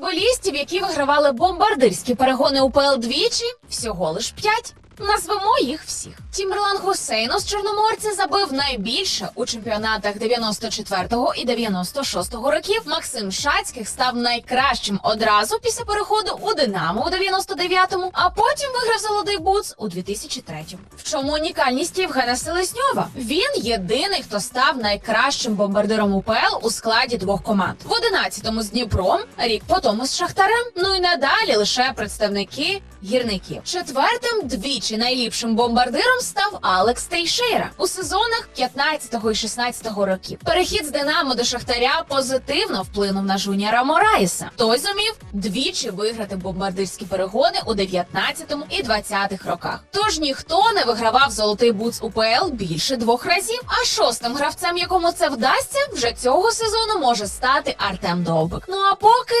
Футболістів, які вигравали бомбардирські перегони УПЛ двічі, всього лиш п'ять. Назвемо їх всіх. Тімерлан Хусейнос Чорноморця забив найбільше у чемпіонатах 94-го і 96-го років. Максим Шацьких став найкращим одразу після переходу у Динамо у 99-му, а потім виграв золотий буц у 2003-му. В чому унікальність Євгена Селезньова? Він єдиний, хто став найкращим бомбардиром УПЛ у складі двох команд. В 11-му з Дніпром, рік по тому з Шахтарем. Ну і надалі лише представники гірників. Четвертим двічі найліпшим бомбардиром став Алекс Тейшейра у сезонах 15-го і 16-го років. Перехід з Динамо до Шахтаря позитивно вплинув на Жуніора Мораєса. Той зумів двічі виграти бомбардирські перегони у 19-му і 20-х роках. Тож ніхто не вигравав золотий буц УПЛ більше двох разів. А шостим гравцем, якому це вдасться, вже цього сезону може стати Артем Довбик. Ну а поки